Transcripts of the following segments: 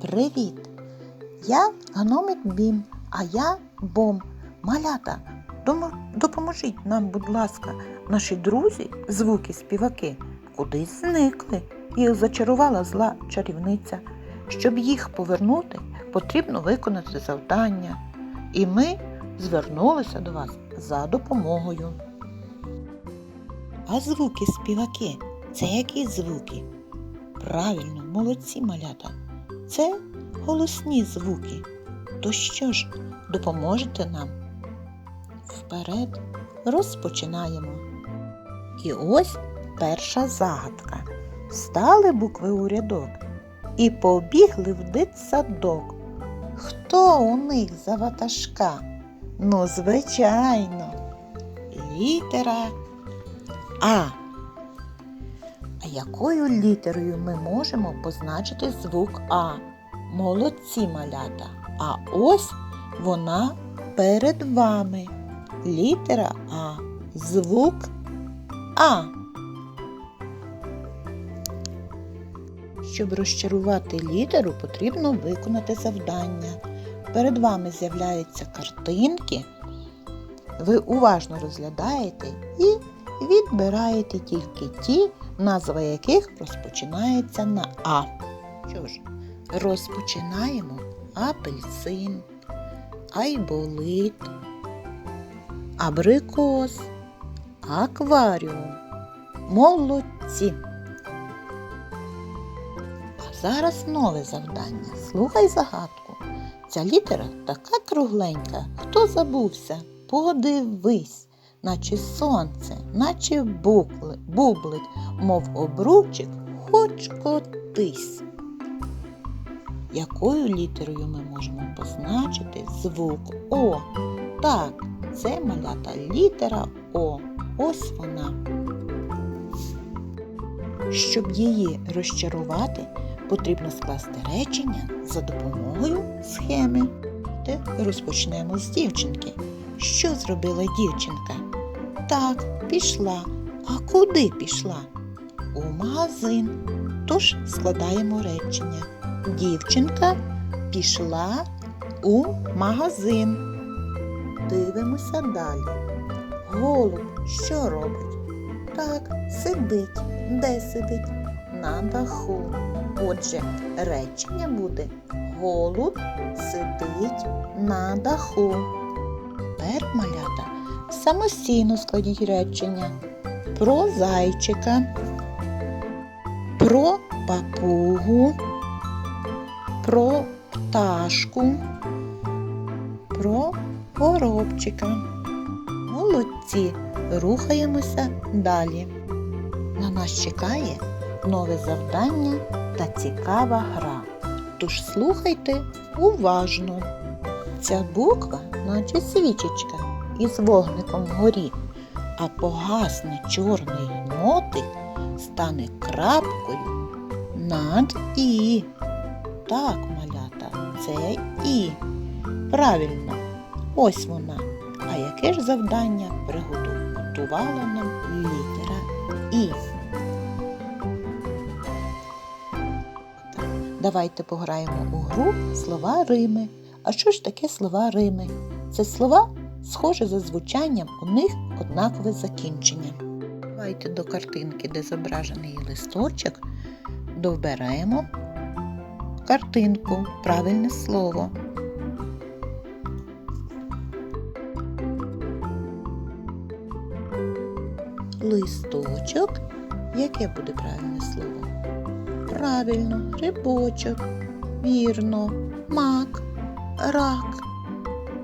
Привіт! Я гномик Бім, а я Бом. Малята, допоможіть нам, будь ласка, наші друзі, звуки співаки, кудись зникли і зачарувала зла чарівниця. Щоб їх повернути, потрібно виконати завдання. І ми звернулися до вас за допомогою. А звуки співаки це які звуки? Правильно, молодці малята. Це голосні звуки. То що ж, допоможете нам? Вперед розпочинаємо. І ось перша загадка. Стали букви у рядок і побігли в дитсадок. Хто у них за ватажка? Ну, звичайно, літера А. Якою літерою ми можемо позначити звук А? Молодці малята. А ось вона перед вами. Літера А. Звук А. Щоб розчарувати літеру, потрібно виконати завдання. Перед вами з'являються картинки. Ви уважно розглядаєте і відбираєте тільки ті, назва яких розпочинається на А. Що ж, розпочинаємо апельсин, айболит, абрикос, акваріум. Молодці! А зараз нове завдання. Слухай загадку. Ця літера така кругленька. Хто забувся? Подивись, наче сонце, наче букли, бублик, мов обручик, хоч котись. Якою літерою ми можемо позначити звук О? Так, це малята літера О. Ось вона. Щоб її розчарувати, потрібно скласти речення за допомогою схеми. Розпочнемо з дівчинки. Що зробила дівчинка? Так, пішла. А куди пішла? У магазин. Тож складаємо речення. Дівчинка пішла у магазин. Дивимося далі. Голуб що робить? Так, сидить. Де сидить? На даху. Отже, речення буде Голуб сидить на даху. Тепер малята самостійно складіть речення про зайчика, про папугу, про пташку, про горобчика. Молодці, рухаємося далі. На нас чекає нове завдання та цікава гра. Тож слухайте уважно. Ця буква, наче свічечка із вогником вгорі, а погасне чорний мотик стане крапкою над І. Так, малята, це І. Правильно, ось вона. А яке ж завдання приготувала нам літера І? Давайте пограємо у гру слова Рими. А що ж таке слова Рими? Це слова, схожі за звучанням, у них однакове закінчення. Давайте до картинки, де зображений листочок, довберемо картинку, правильне слово. Листочок. Яке буде правильне слово? Правильно, грибочок. Вірно, мак, рак,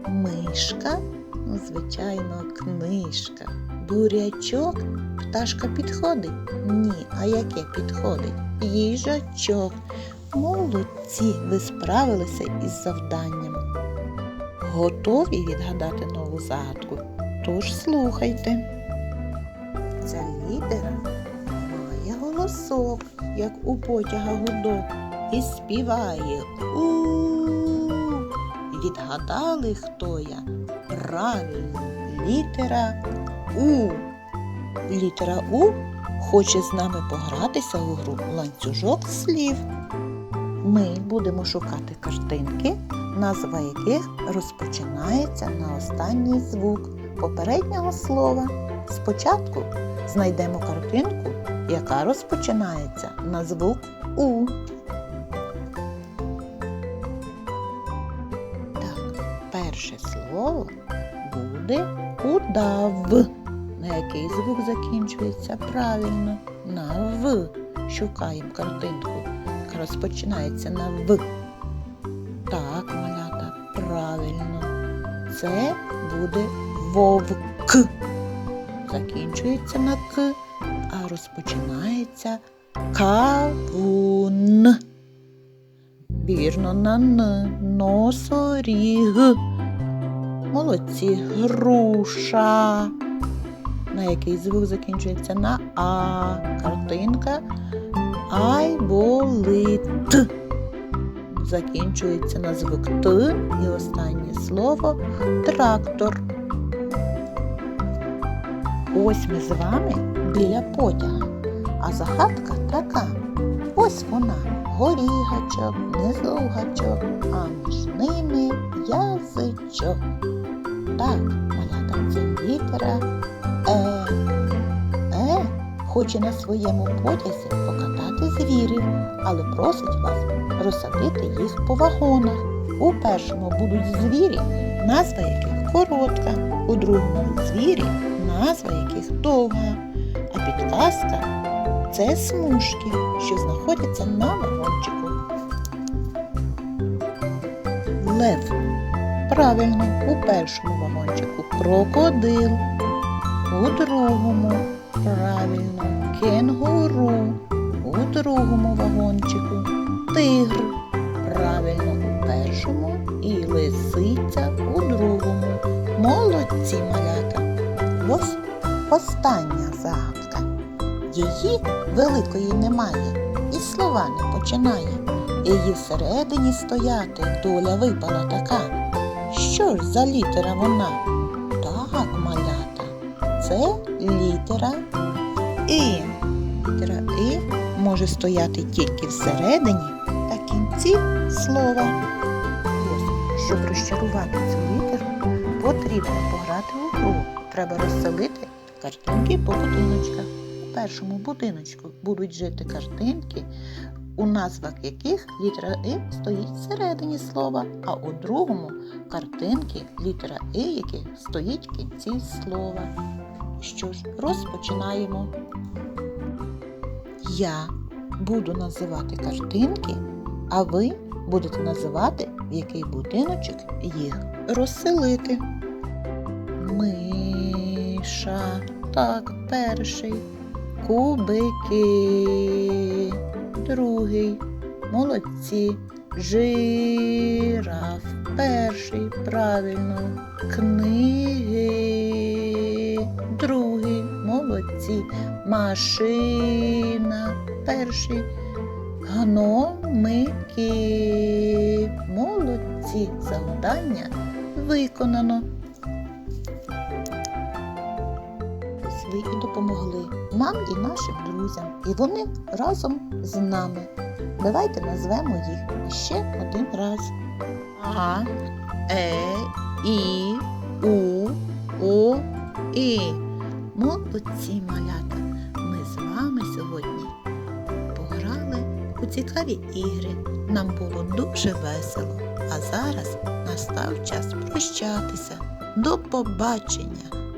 мишка, ну, звичайно, книжка, бурячок, пташка підходить? Ні, а яке підходить? Їжачок. Молодці, ви справилися із завданням. Готові відгадати нову загадку? Тож слухайте. Ця літера має голосок, як у потяга гудок, і співає у. Відгадали, хто я? Правильно, літера У. Літера У хоче з нами погратися у гру ланцюжок слів. ми будемо шукати картинки, назва яких розпочинається на останній звук попереднього слова. Спочатку знайдемо картинку, яка розпочинається на звук У. перше слово буде удав. На який звук закінчується правильно? На В. Шукаємо картинку, розпочинається на В. Так, малята, правильно. Це буде вовк. Закінчується на К, а розпочинається кавун. Вірно на Н. Носоріг. Молодці. Груша. На який звук закінчується на А. Картинка Айболит. Закінчується на звук Т і останнє слово трактор. Ось ми з вами біля потяга, а загадка така. Ось вона, горігачок, внизу гачок, а між ними язичок. Так, малята, це Е. Е хоче на своєму потязі покатати звірів, але просить вас розсадити їх по вагонах. У першому будуть звірі, назва яких коротка, у другому звірі, назва яких довга, а підказка це смужки, що знаходяться на вагончику. Лев. Правильно, у першому вагончику крокодил, у другому правильно кенгуру, у другому вагончику тигр. Правильно у першому і лисиця у другому. Молодці малята. Ось остання загадка. Її великої немає, і слова не починає. Її всередині стояти доля випала така. Що ж за літера вона? Так, малята, це літера І. Літера І може стояти тільки всередині та кінці слова. Щоб розчарувати цю літеру, потрібно пограти у гру. Треба розселити картинки по будиночках. У першому будиночку будуть жити картинки, у назвах яких літера І стоїть всередині слова, а у другому картинки, літера І, яких стоїть в кінці слова. Що ж, розпочинаємо. Я буду називати картинки, а ви будете називати, в який будиночок їх розселити. Миша, так, перший. Кубики, другий. Молодці. Жираф, перший, правильно. Книги, другий, молодці. Машина, перший. Гномики. Молодці. Завдання виконано. Ось і допомогли нам і нашим друзям, і вони разом з нами. Давайте назвемо їх ще один раз. А, Е, І, У, О, І. Молодці малята. Ми з вами сьогодні пограли у цікаві ігри. Нам було дуже весело. А зараз настав час прощатися. До побачення,